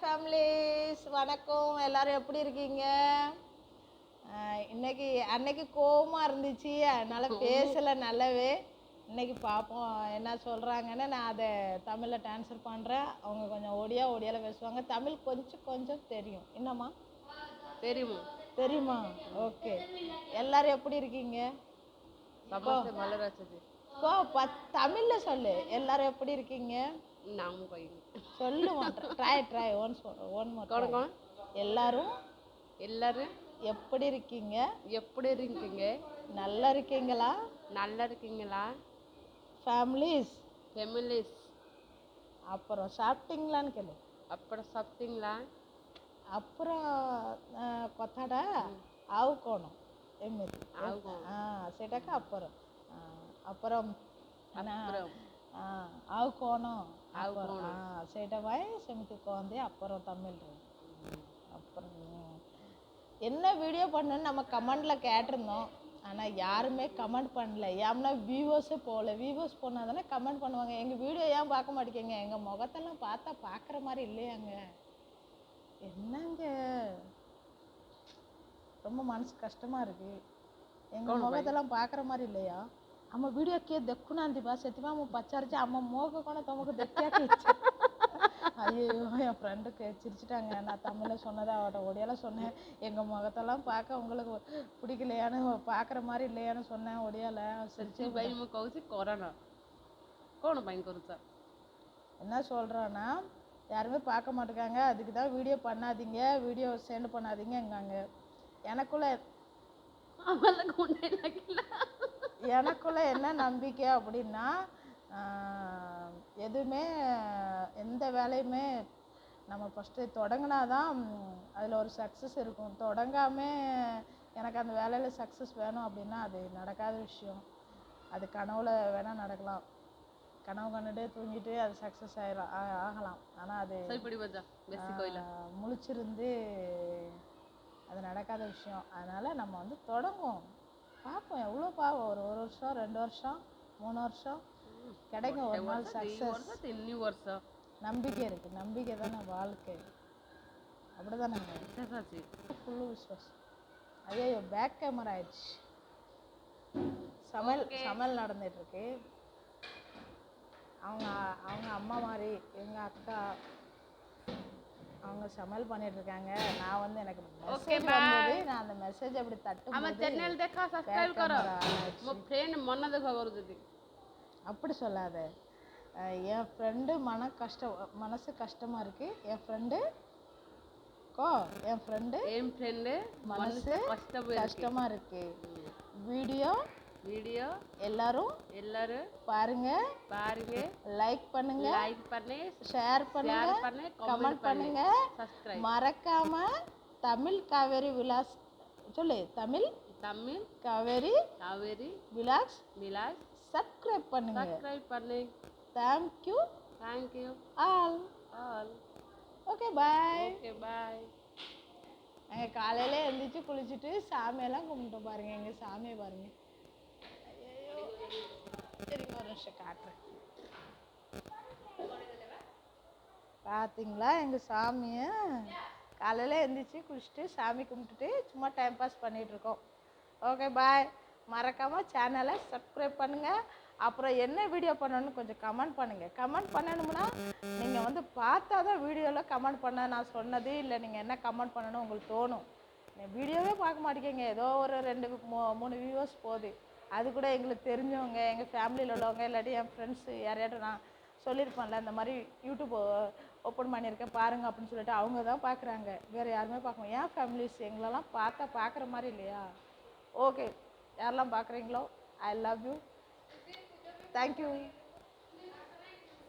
Families வணக்கம். எல்லாரும் எப்படி இருக்கீங்க? இன்னைக்கு அன்னைக்கு கோவமா இருந்துச்சு. அதனால பேசல நல்லாவே. இன்னைக்கு பார்ப்போம் என்ன சொல்றாங்கன்னு நான் அதை தமிழில் ட்ரான்ஸ்ஃபர் பண்ணுறேன் அவங்க கொஞ்சம் ஒடியா ஒடியால பேசுவாங்க. தமிழ் கொஞ்சம் கொஞ்சம் தெரியும். என்னம்மா? தெரியுமா? தெரியுமா? ஓகே. எல்லாரும் எப்படி இருக்கீங்க? தமிழில் சொல்லு. எல்லாரும் எப்படி இருக்கீங்க? நாம பையன் சொல்லு try try once one more கொடுங்க எல்லாரும் எல்லாரும் எப்படி இருக்கீங்க எப்படி இருக்கீங்க நல்லா இருக்கீங்களா நல்லா இருக்கீங்களா ஃபேமிலிஸ் ஃபெமிலிஸ் அப்புறம் சாப்பிட்டீங்களான்னு கேளு அப்புறம் சாப்பிட்டீங்களா அப்புறம் కొత్తడ ఆవుకోణం ఎనిమిది ఆవుకోణం. సెటక అప్పరం అప్పరం ஆவு கோணம். ଆଉ கோணம். ସେଇଟା ପାଇଁ ସେମିତି କହନ୍ତି அப்புறம் தமிழ். அப்புறம் என்ன வீடியோ பண்ணணும்னு நம்ம கமெண்டில் கேட்டிருந்தோம். ஆனால் யாருமே கமெண்ட் பண்ணல. ஏன்னா வீவோஸே போகல வீவோஸ் போனால் தானே கமெண்ட் பண்ணுவாங்க. எங்கள் வீடியோ ஏன் பார்க்க மாட்டேங்க எங்கள் முகத்தெல்லாம் பார்த்தா பார்க்குற மாதிரி இல்லையாங்க. என்னங்க? ரொம்ப மனசு கஷ்டமாக இருக்குது எங்கள் முகத்தெல்லாம் பார்க்குற மாதிரி இல்லையா? ଆମ ଭିଡ଼ିଓ କିଏ ଦେଖୁନାହାନ୍ତି ବା ସେଥିପାଇଁ ମୁଁ ପଚାରୁଛି ଆମ ମୋକୁ କ'ଣ ତମକୁ ଦେଖିବାକୁ ଇଚ୍ଛା? ஐயோ என் ஃப்ரெண்டுக்கு சிரிச்சிட்டாங்க நான் தமிழில் சொன்னதை அவட்ட ஒடியாவில் சொன்னேன் எங்கள் முகத்தெல்லாம் பார்க்க உங்களுக்கு பிடிக்கலையான்னு பார்க்குற மாதிரி இல்லையான்னு சொன்னேன் ஒடியாவில் சிரிச்சு பை ମୁଁ କହୁଛି କରନା। କ'ଣ ପାଇଁ କରୁଛ? என்ன சொல்கிறோன்னா யாருமே பார்க்க மாட்டேங்காங்க அதுக்கு தான் வீடியோ பண்ணாதீங்க வீடியோ சென்ட் பண்ணாதீங்கங்காங்க எனக்குள்ள அவளுக்கு ஒன்றும் இல்லை எனக்குள்ளே என்ன நம்பிக்கை அப்படின்னா எதுவுமே எந்த வேலையுமே நம்ம ஃபஸ்ட்டு தொடங்கினா தான் அதில் ஒரு சக்ஸஸ் இருக்கும். தொடங்காமல் எனக்கு அந்த வேலையில் சக்ஸஸ் வேணும் அப்படின்னா அது நடக்காத விஷயம். அது கனவுல வேணால் நடக்கலாம். கனவு கண்டுட்டு தூங்கிட்டு அது சக்ஸஸ் ஆயிடலாம் ஆகலாம். ஆனால் அது முழிச்சிருந்து அது நடக்காத விஷயம். அதனால் நம்ம வந்து தொடங்குவோம். பார்ப்போம் எவ்வளோ பாவம்? ஒரு ஒரு வருஷம் ரெண்டு வருஷம் மூணு வருஷம். கிடைக்கும் ஒரு நாள் சக்ஸஸ் வருஷம். நம்பிக்கை இருக்குது நம்பிக்கை தானே வாழ்க்கை. அப்படி தானே ஃபுல்லு விசுவாசம். ஐயோ பேக் கேமரா ஆயிடுச்சு. சமையல் சமையல் நடந்துட்டுருக்கு அவங்க அவங்க அம்மா மாதிரி எங்கள் அக்கா அவங்க சமையல் பண்ணிட்டு இருக்காங்க நான் வந்து எனக்கு ஓகே பாய் நான் அந்த மெசேஜ் அப்படி தட்டு நம்ம சேனல் देखा சப்ஸ்கிரைப் கரோ. மோ ஃப்ரெண்ட் மன்ன देखा அப்படி சொல்லாத. என் ஃப்ரெண்டு மன கஷ்டம் மனசு கஷ்டமா இருக்கு. என் ஃப்ரெண்டு கோ என் ஃப்ரெண்டு என் ஃப்ரெண்டு மனசு கஷ்டமா இருக்கு. Video video. எல்லாரும் எல்லாரும் பாருங்க. பாருங்க. லைக் பண்ணுங்க. லைக் பண்ணி. ஷேர் பண்ணுங்க. பண்ணி. கமெண்ட் கமெண்ட் பண்ணி. பண்ணுங்க. மறக்காம தமிழ் காவேரி விலாஸ் சொல்லு தமிழ் தமிழ் காவேரி காவேரி விலாஸ் மிலாஸ் சப்ஸ்கிரைப் பண்ணுங்க. சப்ஸ்கிரைப் பண்ணி. Thank you thank you all all okay bye okay bye நாங்கள் காலையில எழுந்திரிச்சு குளிச்சுட்டு சாமியெல்லாம் கும்பிட்டோம் பாருங்க. எங்க சாமியை பாருங்க. ஐயையோ. சரிங்க ஒரு நிமிஷம் காட்டுறேன். பார்த்தீங்களா எங்கள் சாமியை? காலையில் எழுந்திரிச்சு குளிச்சுட்டு சாமி கும்பிட்டுட்டு சும்மா டைம் பாஸ் பண்ணிகிட்ருக்கோம் ஓகே பாய் மறக்காமல் சேனலை சப்ஸ்கிரைப் பண்ணுங்கள் அப்புறம் என்ன வீடியோ பண்ணணும்னு கொஞ்சம் கமெண்ட் பண்ணுங்கள் கமெண்ட் பண்ணணும்னா நீங்கள் வந்து பார்த்தா தான் வீடியோவில் கமெண்ட் பண்ண நான் சொன்னது இல்லை. நீங்கள் என்ன கமெண்ட் பண்ணணும் உங்களுக்கு தோணும். வீடியோவே பார்க்க மாட்டேங்க. ஏதோ ஒரு ரெண்டு மூ- மூணு வியூவர்ஸ் போகுது. அது கூட எங்களுக்கு தெரிஞ்சவங்க எங்கள் ஃபேமிலியில் உள்ளவங்க இல்லாட்டி என் ஃப்ரெண்ட்ஸு யாரையாட்டும் நான் சொல்லியிருப்பேன்ல இந்த மாதிரி யூடியூப் ஓப்பன் பண்ணியிருக்கேன் பாருங்க அப்படின்னு சொல்லிட்டு அவங்க தான் பார்க்குறாங்க வேறு யாருமே பார்க்கணும் ஏன் ஃபேமிலிஸ் எங்களெல்லாம் பார்த்தா பார்க்குற மாதிரி இல்லையா? ஓகே யாரெல்லாம் பார்க்குறீங்களோ I love you thank you